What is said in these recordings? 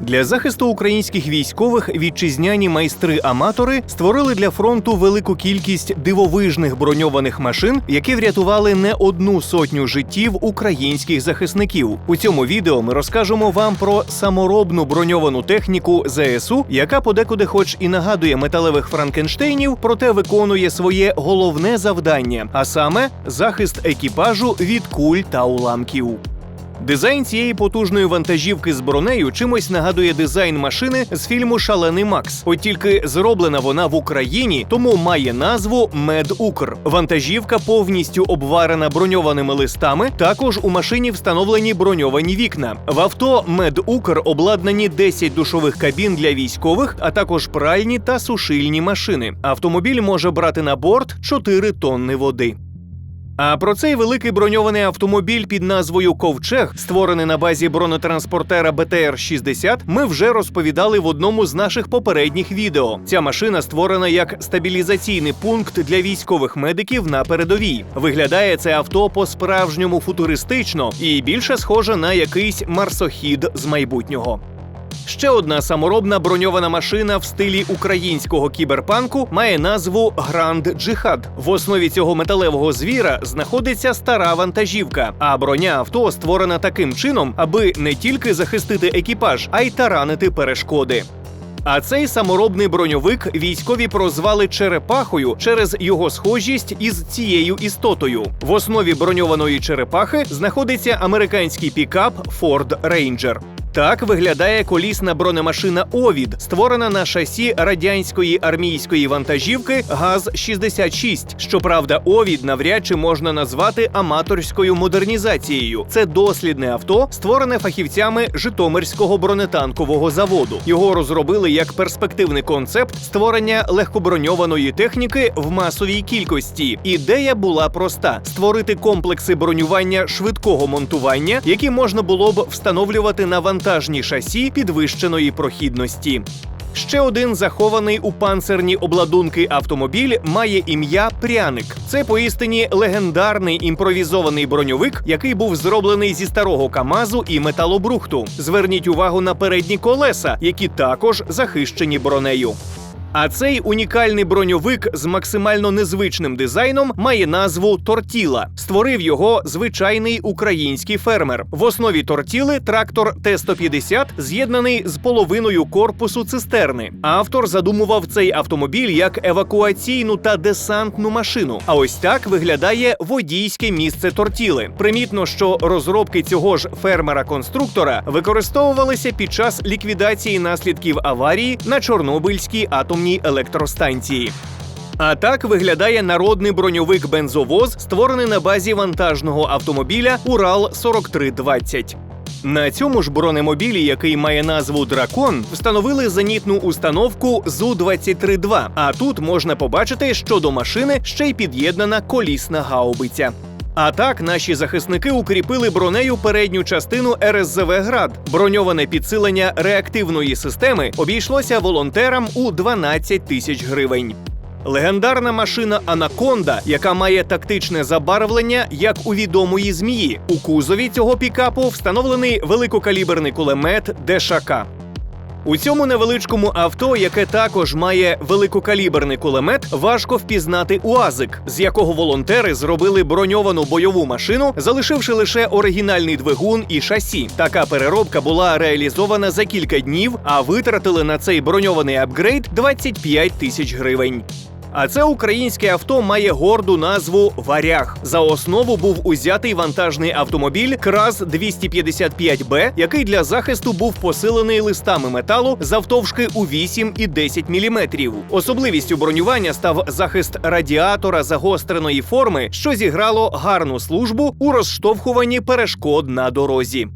Для захисту українських військових вітчизняні майстри-аматори створили для фронту велику кількість дивовижних броньованих машин, які врятували не одну сотню життів українських захисників. У цьому відео ми розкажемо вам про саморобну броньовану техніку ЗСУ, яка подекуди, хоч і нагадує металевих франкенштейнів, проте виконує своє головне завдання, а саме захист екіпажу від куль та уламків. Дизайн цієї потужної вантажівки з бронею чимось нагадує дизайн машини з фільму Шалений Макс. От тільки зроблена вона в Україні, тому має назву Медукр. Вантажівка повністю обварена броньованими листами. Також у машині встановлені броньовані вікна. В авто Медукр обладнані 10 душових кабін для військових, а також пральні та сушильні машини. Автомобіль може брати на борт 4 тонни води. А про цей великий броньований автомобіль під назвою Ковчег, створений на базі бронетранспортера БТР-60, ми вже розповідали в одному з наших попередніх відео. Ця машина створена як стабілізаційний пункт для військових медиків на передовій. Виглядає це авто по-справжньому футуристично і більше схоже на якийсь марсохід з майбутнього. Ще одна саморобна броньована машина в стилі українського кіберпанку має назву Гранд Джихад. В основі цього металевого звіра знаходиться стара вантажівка, а броня авто створена таким чином, аби не тільки захистити екіпаж, а й таранити перешкоди. А цей саморобний броньовик військові прозвали черепахою через його схожість із цією істотою. В основі броньованої черепахи знаходиться американський пікап Ford Ranger. Так виглядає колісна бронемашина Овід, створена на шасі радянської армійської вантажівки ГАЗ-66. Щоправда, Овід навряд чи можна назвати аматорською модернізацією. Це дослідне авто, створене фахівцями Житомирського бронетанкового заводу. Його розробили як перспективний концепт створення легкоброньованої техніки в масовій кількості. Ідея була проста: створити комплекси бронювання швидкого монтування, які можна було б встановлювати на вантажні шасі підвищеної прохідності. Ще один захований у панцерні обладунки автомобіль має ім'я Пряник. Це поістині легендарний імпровізований броньовик, який був зроблений зі старого Камазу і металобрухту. Зверніть увагу на передні колеса, які також захищені бронею. А цей унікальний броньовик з максимально незвичним дизайном має назву Тортіла. Створив його звичайний український фермер. В основі тортіли трактор Т-150 з'єднаний з половиною корпусу цистерни. Автор задумував цей автомобіль як евакуаційну та десантну машину. А ось так виглядає водійське місце тортіли. Примітно, що розробки цього ж фермера-конструктора використовувалися під час ліквідації наслідків аварії на Чорнобильській атомній електростанції. А так виглядає народний броньовик бензовоз, створений на базі вантажного автомобіля Урал 4320. На цьому ж бронемобілі, який має назву Дракон, встановили зенітну установку ЗУ-23-2. А тут можна побачити, що до машини ще й під'єднана колісна гаубиця. А так наші захисники укріпили бронею передню частину РСЗВ Град. Броньоване підсилення реактивної системи обійшлося волонтерам у 12 тисяч гривень. Легендарна машина Анаконда, яка має тактичне забарвлення, як у відомої змії. У кузові цього пікапу встановлений великокаліберний кулемет ДШК. У цьому невеличкому авто, яке також має великокаліберний кулемет, важко впізнати УАЗик, з якого волонтери зробили броньовану бойову машину, залишивши лише оригінальний двигун і шасі. Така переробка була реалізована за кілька днів, а витратили на цей броньований апгрейд 25 тисяч гривень. А це українське авто має горду назву Варяг. За основу був узятий вантажний автомобіль Краз 255Б, який для захисту був посилений листами металу завтовшки у 8 і 10 мм. Особливістю бронювання став захист радіатора загостреної форми, що зіграло гарну службу у розштовхуванні перешкод на дорозі.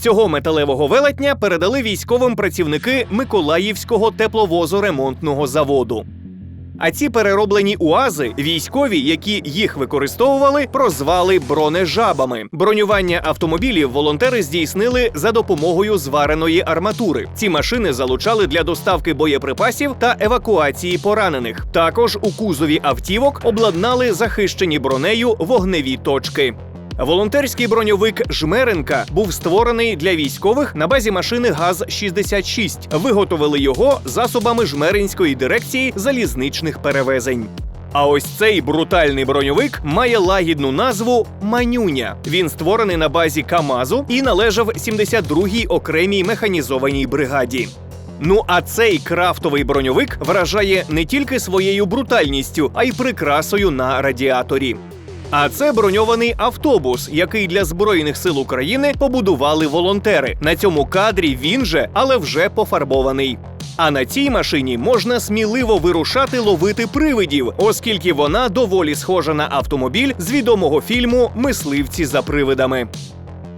Цього металевого велетня передали військовим працівники Миколаївського тепловозоремонтного заводу. А ці перероблені уази військові, які їх використовували, прозвали бронежабами. Бронювання автомобілів волонтери здійснили за допомогою звареної арматури. Ці машини залучали для доставки боєприпасів та евакуації поранених. Також у кузові автівок обладнали захищені бронею вогневі точки. Волонтерський броньовик Жмеренка був створений для військових на базі машини ГАЗ-66. Виготовили його засобами Жмеринської дирекції залізничних перевезень. А ось цей брутальний броньовик має лагідну назву Манюня. Він створений на базі Камазу і належав 72-й окремій механізованій бригаді. Ну а цей крафтовий броньовик вражає не тільки своєю брутальністю, а й прикрасою на радіаторі. А це броньований автобус, який для збройних сил України побудували волонтери. На цьому кадрі він же, але вже пофарбований. А на цій машині можна сміливо вирушати ловити привидів, оскільки вона доволі схожа на автомобіль з відомого фільму Мисливці за привидами.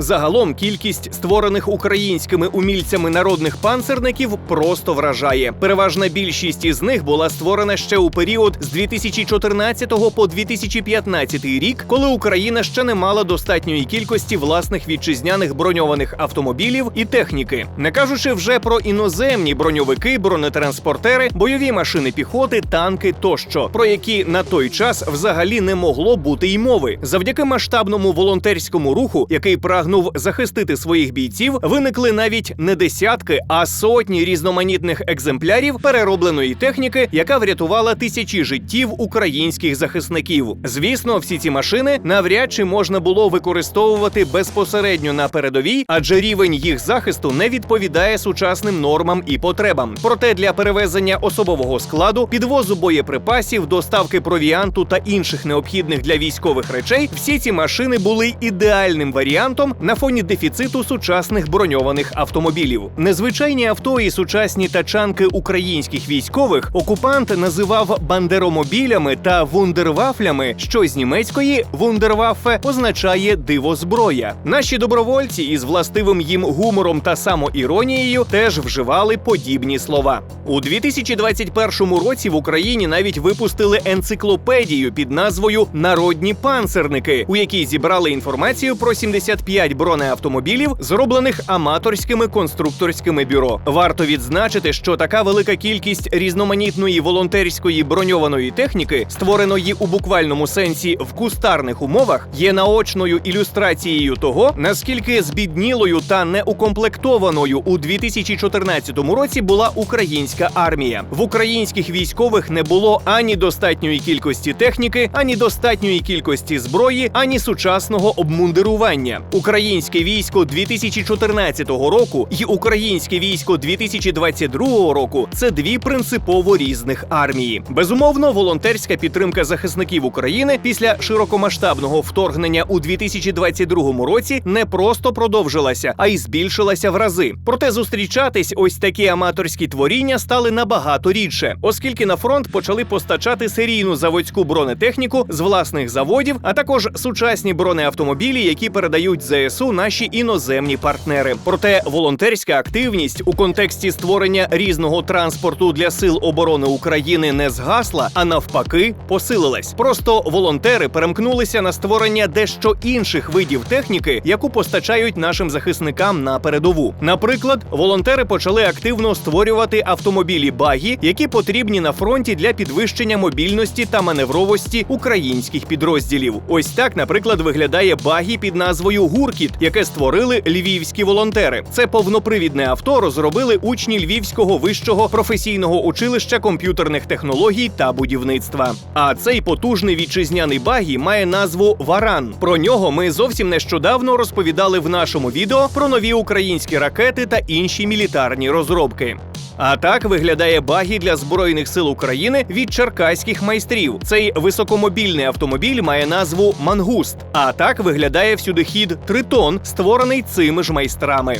Загалом кількість створених українськими умільцями народних панцерників просто вражає. Переважна більшість із них була створена ще у період з 2014 по 2015 рік, коли Україна ще не мала достатньої кількості власних вітчизняних броньованих автомобілів і техніки, не кажучи вже про іноземні броньовики, бронетранспортери, бойові машини піхоти, танки тощо, про які на той час взагалі не могло бути й мови. Завдяки масштабному волонтерському руху, який прагнув захистити своїх бійців, виникли навіть не десятки, а сотні різноманітних екземплярів переробленої техніки, яка врятувала тисячі життів українських захисників. Звісно, всі ці машини навряд чи можна було використовувати безпосередньо на передовій, адже рівень їх захисту не відповідає сучасним нормам і потребам. Проте для перевезення особового складу, підвозу боєприпасів, доставки провіанту та інших необхідних для військових речей, всі ці машини були ідеальним варіантом на фоні дефіциту сучасних броньованих автомобілів. Незвичайні авто і сучасні тачанки українських військових окупант називав бандеромобілями та вундервафлями, що з німецької вундерваффе означає дивозброя. Наші добровольці із властивим їм гумором та самоіронією теж вживали подібні слова. У 2021 році в Україні навіть випустили енциклопедію під назвою Народні панцерники, у якій зібрали інформацію про 75 бронеавтомобілів, зроблених аматорськими конструкторськими бюро. Варто відзначити, що така велика кількість різноманітної волонтерської броньованої техніки, створеної у буквальному сенсі в кустарних умовах, є наочною ілюстрацією того, наскільки збіднілою та неукомплектованою у 2014 році була українська армія. В українських військових не було ані достатньої кількості техніки, ані достатньої кількості зброї, ані сучасного обмундирування. Українське військо 2014 року і українське військо 2022 року це дві принципово різних армії. Безумовно, волонтерська підтримка захисників України після широкомасштабного вторгнення у 2022 році не просто продовжилася, а й збільшилася в рази. Проте зустрічатись ось такі аматорські творіння стали набагато рідше, оскільки на фронт почали постачати серійну заводську бронетехніку з власних заводів, а також сучасні бронеавтомобілі, які передають ЗСУ наші іноземні партнери. Проте волонтерська активність у контексті створення різного транспорту для сил оборони України не згасла, а навпаки, посилилась. Просто волонтери перемкнулися на створення дещо інших видів техніки, яку постачають нашим захисникам на передову. Наприклад, волонтери почали активно створювати автомобілі багі, які потрібні на фронті для підвищення мобільності та маневровості українських підрозділів. Ось так, наприклад, виглядає багі під назвою Гуркіт, яке створили львівські волонтери. Це повнопривідне авто розробили учні Львівського вищого професійного училища комп'ютерних технологій та будівництва. А цей потужний вітчизняний багі має назву Варан. Про нього ми зовсім нещодавно розповідали в нашому відео про нові українські ракети та інші мілітарні розробки. А так виглядає багі для збройних сил України від черкаських майстрів. Цей високомобільний автомобіль має назву Мангуст. А так виглядає всюдихід Тритон, створений цими ж майстрами.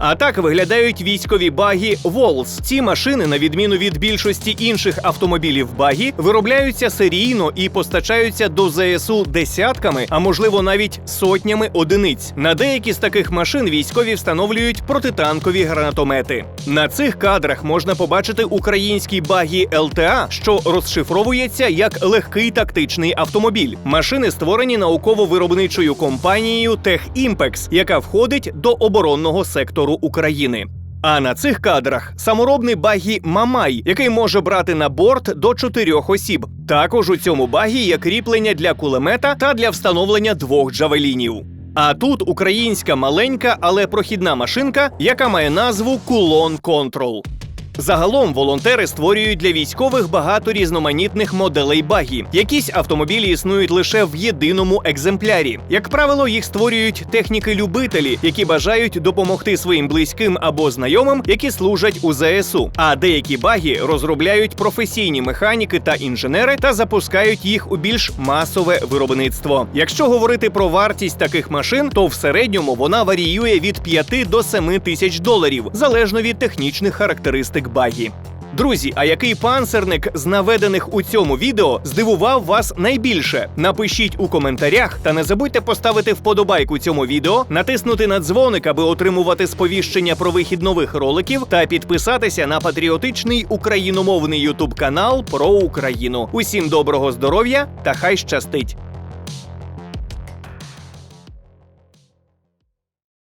А так виглядають військові багі Волс. Ці машини, на відміну від більшості інших автомобілів багі, виробляються серійно і постачаються до ЗСУ десятками, а можливо навіть сотнями одиниць. На деякі з таких машин військові встановлюють протитанкові гранатомети. На цих кадрах можна побачити український багі ЛТА, що розшифровується як легкий тактичний автомобіль. Машини створені науково-виробничою компанією Техімпекс, яка входить до оборонного сектору України. А на цих кадрах саморобний багі Мамай, який може брати на борт до чотирьох осіб. Також у цьому багі є кріплення для кулемета та для встановлення двох джавелінів. А тут українська маленька, але прохідна машинка, яка має назву Кулон Контрол. Загалом волонтери створюють для військових багато різноманітних моделей багі. Якісь автомобілі існують лише в єдиному екземплярі. Як правило, їх створюють техніки-любителі, які бажають допомогти своїм близьким або знайомим, які служать у ЗСУ. А деякі багі розробляють професійні механіки та інженери та запускають їх у більш масове виробництво. Якщо говорити про вартість таких машин, то в середньому вона варіює від 5 до 7 тисяч доларів, залежно від технічних характеристик багі. Друзі, а який панцерник з наведених у цьому відео здивував вас найбільше? Напишіть у коментарях та не забудьте поставити вподобайку цьому відео, натиснути на дзвоник, аби отримувати сповіщення про вихід нових роликів, та підписатися на патріотичний україномовний ютуб канал про Україну. Усім доброго здоров'я та хай щастить!